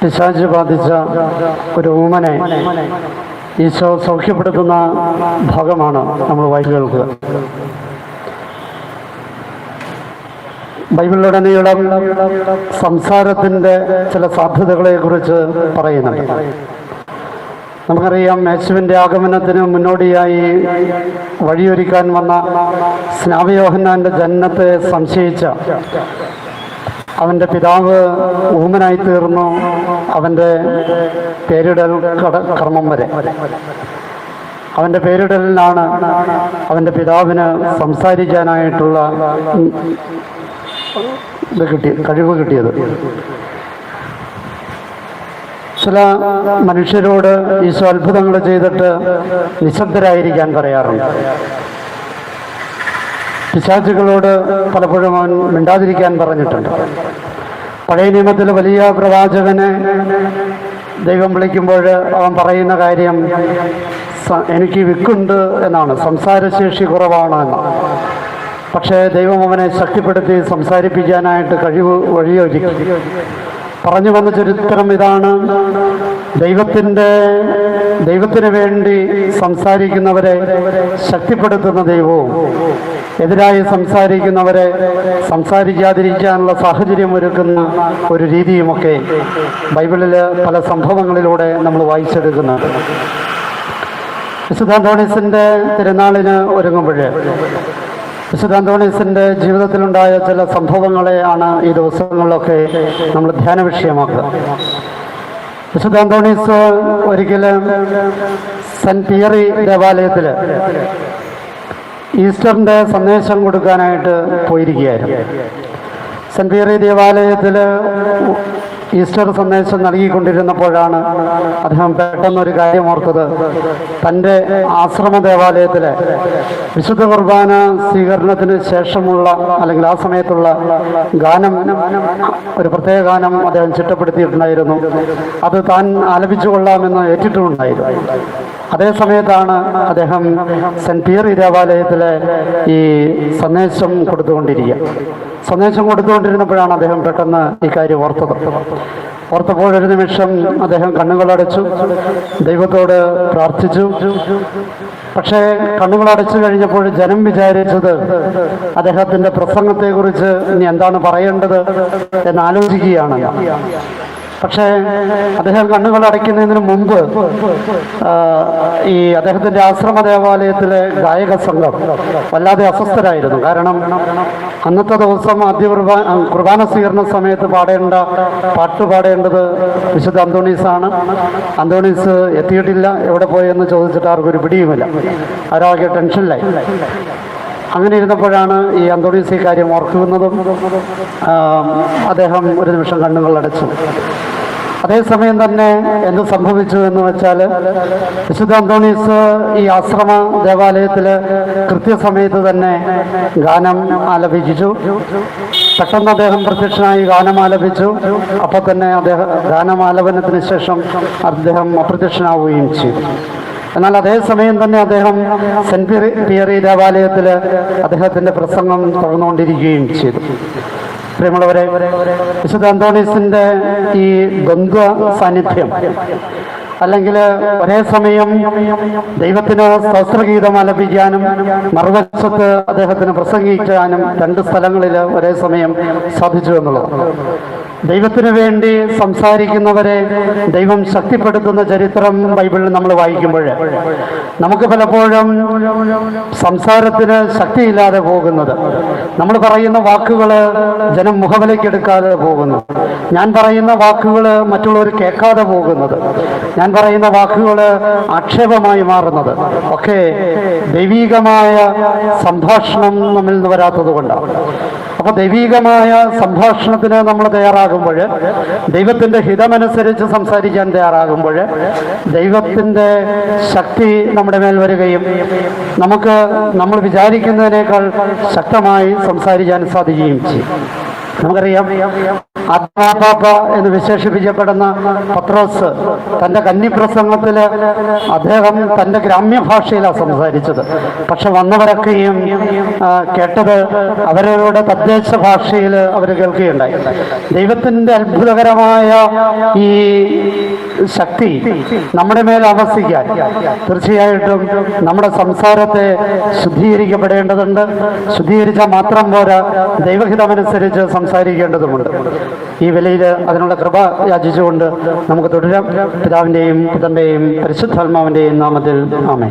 പിശാച് ബാധിച്ച ഒരു ഊമനെ ഈശോ സൗഖ്യപ്പെടുത്തുന്ന ഭാഗമാണ് നമ്മൾ വായിച്ചു കേൾക്കുക ബൈബിളിലുടനീളം സംസാരത്തിന്റെ ചില സാധ്യതകളെക്കുറിച്ച് പറയുന്നുണ്ട്. നമുക്കറിയാം യേശുവിന്റെ ആഗമനത്തിന് മുന്നോടിയായി വഴിയൊരുക്കാൻ വന്ന സ്നാവയോഹന്നാന്റെ ജനനത്തെ സംശയിച്ച അവന്റെ പിതാവ് ഊമനായി തീർന്നു. അവന്റെ പേരിടൽ കർമ്മം വരെ. അവന്റെ പേരിടലിനാണ് അവന്റെ പിതാവിന് സംസാരിക്കാനായിട്ടുള്ള ഇത് കിട്ടി കഴിവ് കിട്ടിയത്. ചില മനുഷ്യരോട് ഈശോ അത്ഭുതങ്ങൾ ചെയ്തിട്ട് നിശബ്ദരായിരിക്കാൻ പറയാറുണ്ട്. പിശാചുകളോട് പലപ്പോഴും അവൻ മിണ്ടാതിരിക്കാൻ പറഞ്ഞിട്ടുണ്ട്. പഴയ നിയമത്തിൽ വലിയ പ്രവാചകനെ ദൈവം വിളിക്കുമ്പോൾ അവൻ പറയുന്ന കാര്യം എനിക്ക് വിക്കുണ്ട് എന്നാണ്. സംസാരശേഷി കുറവാണ് എന്ന്. പക്ഷേ ദൈവം അവനെ ശക്തിപ്പെടുത്തി സംസാരിപ്പിക്കാനായിട്ട് കഴിവ് വഴിയൊരുക്കി. പറഞ്ഞു വന്ന ചരിത്രം ഇതാണ്. ദൈവത്തിന്റെ ദൈവത്തിന് വേണ്ടി സംസാരിക്കുന്നവരെ ശക്തിപ്പെടുത്തുന്ന ദൈവവും എതിരായി സംസാരിക്കുന്നവരെ സംസാരിക്കാതിരിക്കാനുള്ള സാഹചര്യം ഒരുക്കുന്ന ഒരു രീതിയുമൊക്കെ ബൈബിളിൽ പല സംഭവങ്ങളിലൂടെ നമ്മൾ വായിച്ചെടുക്കുന്നുണ്ട് വിശുദ്ധ അന്തോണീസിന്റെ തിരുനാളിന് ഒരുങ്ങുമ്പോൾ വിശുദ്ധ അന്തോണീസിന്റെ ജീവിതത്തിലുണ്ടായ ചില സംഭവങ്ങളെയാണ് ഈ ദിവസങ്ങളിലൊക്കെ നമ്മൾ ധ്യാന വിഷയമാക്കുക വിശുദ്ധ അന്തോണീസ് ഒരിക്കലും സെന്റ് പിയറി ദേവാലയത്തിൽ ഈസ്റ്ററിന്റെ സന്ദേശം കൊടുക്കാനായിട്ട് പോയിരിക്കുകയായിരുന്നു. സെന്റ് പിയറി ദേവാലയത്തിൽ ഈസ്റ്റർ സന്ദേശം നൽകിക്കൊണ്ടിരുന്നപ്പോഴാണ് അദ്ദേഹം പെട്ടെന്നൊരു കാര്യം ഓർത്തത്. തന്റെ ആശ്രമ ദേവാലയത്തിലെ വിശുദ്ധ കുർബാന സ്വീകരണത്തിന് ശേഷമുള്ള അല്ലെങ്കിൽ ആ സമയത്തുള്ള ഗാനം ഒരു പ്രത്യേക ഗാനം അദ്ദേഹം ചിട്ടപ്പെടുത്തിയിട്ടുണ്ടായിരുന്നു. അത് താൻ ആലപിച്ചു കൊള്ളാമെന്ന് ഏറ്റിട്ടുമുണ്ടായിരുന്നു. അതേ സമയത്താണ് അദ്ദേഹം സെന്റ് പിയറി ദേവാലയത്തിലെ ഈ സന്ദേശം കൊടുത്തുകൊണ്ടിരിക്കുക. സന്ദേശം കൊടുത്തുകൊണ്ടിരുന്നപ്പോഴാണ് അദ്ദേഹം പെട്ടെന്ന് ഈ കാര്യം ഓർത്തത്. ഓർത്തപ്പോഴൊരു നിമിഷം അദ്ദേഹം കണ്ണുകളടച്ചു ദൈവത്തോട് പ്രാർത്ഥിച്ചു. പക്ഷേ കണ്ണുകളടച്ചു കഴിഞ്ഞപ്പോൾ ജനം വിചാരിച്ചത് അദ്ദേഹത്തിന്റെ പ്രസംഗത്തെക്കുറിച്ച് ഇനി എന്താണ് പറയേണ്ടത് എന്ന് ആലോചിക്കുകയാണ്. പക്ഷേ അദ്ദേഹം കണ്ണുകൾ അടയ്ക്കുന്നതിന് മുമ്പ് ഈ അദ്ദേഹത്തിന്റെ ആശ്രമ ദേവാലയത്തിലെ ഗായക സംഘം വല്ലാതെ അസ്വസ്ഥരായിരുന്നു. കാരണം അന്നത്തെ ദിവസം ആദ്യ കുർബാന സ്വീകരണ സമയത്ത് പാടേണ്ട പാട്ട് പാടേണ്ടത് വിശുദ്ധ അന്തോണീസാണ്. അന്തോണീസ് എത്തിയിട്ടില്ല എവിടെ പോയെന്ന് ചോദിച്ചിട്ട് ആർക്കും ഒരു പിടിയുമില്ല. അവരാകെ ടെൻഷനിലായി. അങ്ങനെ ഇരുന്നപ്പോഴാണ് ഈ അന്തോണീസ് ഈ കാര്യം ഓർക്കുന്നതും അദ്ദേഹം ഒരു നിമിഷം കണ്ണുകൾ അടച്ചു. അതേസമയം തന്നെ എന്ത് സംഭവിച്ചു എന്ന് വെച്ചാൽ വിശുദ്ധ അന്തോണീസ് ഈ ആശ്രമ ദേവാലയത്തിൽ കൃത്യസമയത്ത് തന്നെ ഗാനം ആലപിച്ചു. പെട്ടെന്ന് അദ്ദേഹം പ്രത്യക്ഷനായി ഗാനം ആലപിച്ചു. അപ്പോൾ തന്നെ അദ്ദേഹം ഗാനമാലപനത്തിന് ശേഷം അദ്ദേഹം അപ്രത്യക്ഷനാവുകയും ചെയ്തു. എന്നാൽ അതേസമയം തന്നെ അദ്ദേഹം സെന്റ് പിയറി ദേവാലയത്തിൽ അദ്ദേഹത്തിന്റെ പ്രസംഗം തുറന്നുകൊണ്ടിരിക്കുകയും ചെയ്തു. പ്രിയമുള്ളവരെ വിശുദ്ധ അന്തോണീസിന്റെ ഈ ദ്വന്ദ്വ സാന്നിധ്യം അല്ലെങ്കിൽ ഒരേ സമയം ദൈവത്തിന് ശസ്ത്രഗീതം ആലപിക്കാനും മറുവശത്ത് അദ്ദേഹത്തിന് പ്രസംഗിക്കാനും രണ്ട് സ്ഥലങ്ങളിൽ ഒരേ സമയം സാധിച്ചു എന്നുള്ളത് ദൈവത്തിന് വേണ്ടി സംസാരിക്കുന്നവരെ ദൈവം ശക്തിപ്പെടുത്തുന്ന ചരിത്രം ബൈബിളിൽ നമ്മൾ വായിക്കുമ്പോൾ നമുക്ക് പലപ്പോഴും സംസാരത്തിന് ശക്തിയില്ലാതെ പോകുന്നത്. നമ്മൾ പറയുന്ന വാക്കുകൾ ജനം മുഖവിലേക്കെടുക്കാതെ പോകുന്നു. ഞാൻ പറയുന്ന വാക്കുകൾ മറ്റുള്ളവർ കേൾക്കാതെ പോകുന്നത്. ഞാൻ പറയുന്ന വാക്കുകൾ ആക്ഷേപമായി മാറുന്നത്. ഒക്കെ ദൈവീകമായ സംഭാഷണം നമ്മിൽ നിന്ന് വരാത്തത് കൊണ്ടാണ്. അപ്പൊ ദൈവീകമായ സംഭാഷണത്തിന് നമ്മൾ തയ്യാറാകുമ്പോൾ ദൈവത്തിന്റെ ഹിതമനുസരിച്ച് സംസാരിക്കാൻ തയ്യാറാകുമ്പോൾ ദൈവത്തിന്റെ ശക്തി നമ്മുടെ മേൽ വരികയും നമുക്ക് നമ്മൾ വിചാരിക്കുന്നതിനേക്കാൾ ശക്തമായി സംസാരിക്കാൻ സാധിക്കുകയും ചെയ്യും. നമുക്കറിയാം ആത്മാപാപ്പ എന്ന് വിശേഷിപ്പിക്കപ്പെടുന്ന പത്രോസ് തന്റെ കന്നിപ്രസംഗത്തിൽ അദ്ദേഹം തന്റെ ഗ്രാമ്യ ഭാഷയിലാണ് സംസാരിച്ചത്. പക്ഷെ വന്നവരൊക്കെയും കേട്ടത് അവരവരുടെ തദ്ദേശ ഭാഷയിൽ അവർ കേൾക്കുകയുണ്ടായി. ദൈവത്തിന്റെ അത്ഭുതകരമായ ഈ ശക്തി നമ്മുടെ മേൽ അവസിക്കാൻ തീർച്ചയായിട്ടും നമ്മുടെ സംസാരത്തെ ശുദ്ധീകരിക്കപ്പെടേണ്ടതുണ്ട്. ശുദ്ധീകരിച്ചാൽ മാത്രം പോരാ ദൈവഹിതമനുസരിച്ച് സംസാരിക്കേണ്ടതുമുണ്ട്. ഈ വിലയിൽ അതിനുള്ള കൃപ യാചിച്ചുകൊണ്ട് നമുക്ക് തുടരാം. പിതാവിന്റെയും പുതന്റെയും പരിശുദ്ധാത്മാവിന്റെയും നാമത്തിൽ ആമേ